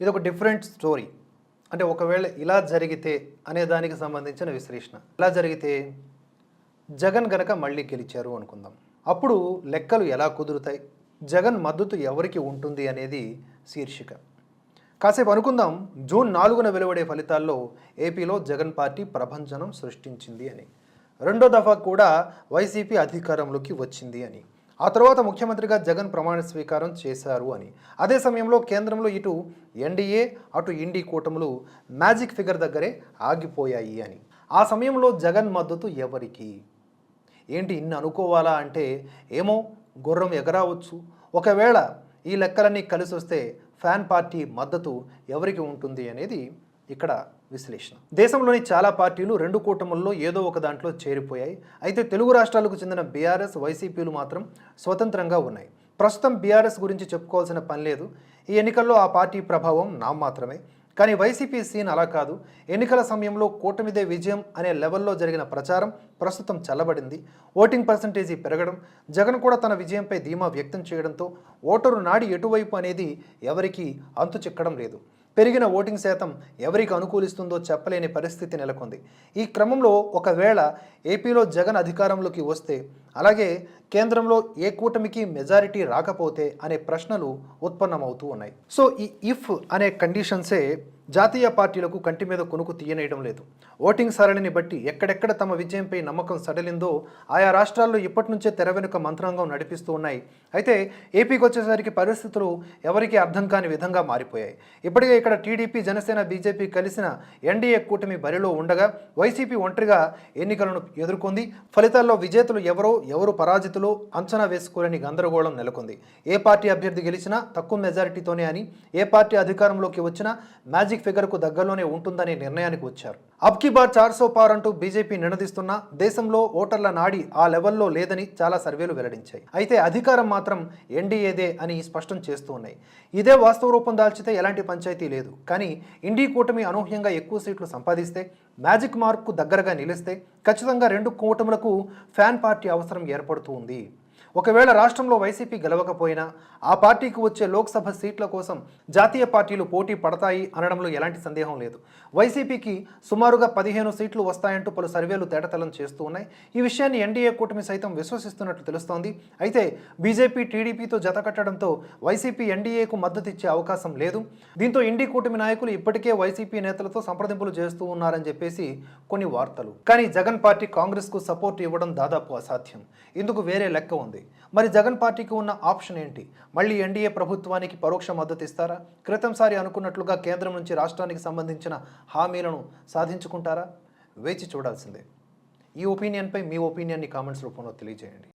ఇది ఒక different story అంటే ఒకవేళ ఇలా జరిగితే అనే దానికి సంబంధించిన విశ్లేషణ. ఇలా జరిగితే జగన్ గనక మళ్ళీ గెలిచారు అనుకుందాం. అప్పుడు లెక్కలు ఎలా కుదురుతాయి? జగన్ మద్దతు ఎవరికి ఉంటుంది అనేది శీర్షిక. కాసేపు అనుకుందాం జూన్ నాలుగున వెలువడే ఫలితాల్లో ఏపీలో జగన్ పార్టీ ప్రభంజనం సృష్టించింది అని. రెండో దఫా కూడా వైసీపీ అధికారంలోకి వచ్చింది అని. ఆ తర్వాత ముఖ్యమంత్రిగా జగన్ ప్రమాణ స్వీకారం చేశారు అని. అదే సమయంలో కేంద్రంలో ఇటు ఎన్డీఏ అటు ఇండి కూటములు మ్యాజిక్ ఫిగర్ దగ్గరే ఆగిపోయాయి అని. ఆ సమయంలో జగన్ మద్దతు ఎవరికి? ఏంటి ఇన్ని అనుకోవాలా అంటే ఏమో గుర్రం ఎగరావచ్చు. ఒకవేళ ఈ లెక్కలన్నీ కలిసి వస్తే ఫ్యాన్ పార్టీ మద్దతు ఎవరికి ఉంటుంది అనేది ఇక్కడ విశ్లేషణ. దేశంలోని చాలా పార్టీలు రెండు కూటముల్లో ఏదో ఒక దాంట్లో చేరిపోయాయి. అయితే తెలుగు రాష్ట్రాలకు చెందిన బీఆర్ఎస్ వైసీపీలు మాత్రం స్వతంత్రంగా ఉన్నాయి. ప్రస్తుతం బీఆర్ఎస్ గురించి చెప్పుకోవాల్సిన పని లేదు. ఈ ఎన్నికల్లో ఆ పార్టీ ప్రభావం నా మాత్రమే. కానీ వైసీపీ సీన్ అలా కాదు. ఎన్నికల సమయంలో కూటమిదే విజయం అనే లెవెల్లో జరిగిన ప్రచారం ప్రస్తుతం చల్లబడింది. ఓటింగ్ పర్సంటేజీ పెరగడం జగన్ కూడా తన విజయంపై ధీమా వ్యక్తం చేయడంతో ఓటరు నాడి ఎటువైపు అనేది ఎవరికీ అంతు చిక్కడం లేదు. పెరిగిన ఓటింగ్ శాతం ఎవరికి అనుకూలిస్తుందో చెప్పలేని పరిస్థితి నెలకొంది. ఈ క్రమంలో ఒకవేళ ఏపీలో జగన్ అధికారంలోకి వస్తే అలాగే కేంద్రంలో ఏ కూటమికి మెజారిటీ రాకపోతే అనే ప్రశ్నలు ఉత్పన్నమవుతూ ఉన్నాయి. సో ఈ ఇఫ్ అనే కండిషన్సే జాతీయ పార్టీలకు కంటి మీద కొనుకు తీయనేయడం లేదు. ఓటింగ్ సరళిని బట్టి ఎక్కడెక్కడ తమ విజయంపై నమ్మకం సడలిందో ఆయా రాష్ట్రాల్లో ఇప్పటి నుంచే తెర వెనుక మంత్రాంగం నడిపిస్తూ ఉన్నాయి. అయితే ఏపీకి వచ్చేసరికి పరిస్థితులు ఎవరికీ అర్థం కాని విధంగా మారిపోయాయి. ఇప్పటికే ఇక్కడ టీడీపీ జనసేన బీజేపీ కలిసిన ఎన్డీఏ కూటమి బరిలో ఉండగా వైసీపీ ఒంటరిగా ఎన్నికలను ఎదుర్కొంది. ఫలితాల్లో విజేతలు ఎవరో ఎవరు పరాజితులు అంచనా వేసుకోలేని గందరగోళం నెలకొంది. ఏ పార్టీ అభ్యర్థి గెలిచినా తక్కువ మెజారిటీతోనే అని ఏ పార్టీ అధికారంలోకి వచ్చినా మ్యాజిక్ ఫిగర్కు దగ్గరలోనే ఉంటుందనే నిర్ణయానికి వచ్చారు. అబ్ కీ బార్ చార్ సో పార్ అంటూ బీజేపీ నినదిస్తున్నా దేశంలో ఓటర్ల నాడి ఆ లెవెల్లో లేదని చాలా సర్వేలు వెల్లడించాయి. అయితే అధికారం మాత్రం ఎన్డీఏదే అని స్పష్టం చేస్తూ ఉన్నాయి. ఇదే వాస్తవ రూపం దాల్చితే ఎలాంటి పంచాయతీ లేదు. కానీ ఇండీ కూటమి అనూహ్యంగా ఎక్కువ సీట్లు సంపాదిస్తే మ్యాజిక్ మార్క్కు దగ్గరగా నిలిస్తే ఖచ్చితంగా రెండు కూటములకు ఫ్యాన్ పార్టీ అవసరం ఏర్పడుతూ ఉంది. ఒకవేళ రాష్ట్రంలో వైసీపీ గెలవకపోయినా ఆ పార్టీకి వచ్చే లోక్సభ సీట్ల కోసం జాతీయ పార్టీలు పోటీ పడతాయి అనడంలో ఎలాంటి సందేహం లేదు. వైసీపీకి సుమారుగా పదిహేను సీట్లు వస్తాయంటూ పలు సర్వేలు తేటతలం చేస్తూ ఉన్నాయి. ఈ విషయాన్ని ఎన్డీఏ కూటమి సైతం విశ్వసిస్తున్నట్లు తెలుస్తోంది. అయితే బీజేపీ టీడీపీతో జతకట్టడంతో వైసీపీ ఎన్డీఏకు మద్దతు ఇచ్చే అవకాశం లేదు. దీంతో ఇండి కూటమి నాయకులు ఇప్పటికే వైసీపీ నేతలతో సంప్రదింపులు చేస్తూ ఉన్నారని చెప్పేసి కొన్ని వార్తలు. కానీ జగన్ పార్టీ కాంగ్రెస్కు సపోర్ట్ ఇవ్వడం దాదాపు అసాధ్యం. ఇందుకు వేరే లెక్క ఉంది. మరి జగన్ పార్టీకి ఉన్న ఆప్షన్ ఏంటి? మళ్ళీ ఎన్డీఏ ప్రభుత్వానికి పరోక్ష మద్దతు ఇస్తారా? క్రితంసారి అనుకున్నట్లుగా కేంద్రం నుంచి రాష్ట్రానికి సంబంధించిన హామీలను సాధించుకుంటారా? వేచి చూడాల్సిందే. ఈ ఒపీనియన్పై మీ ఒపీనియన్ని కామెంట్స్ రూపంలో తెలియజేయండి.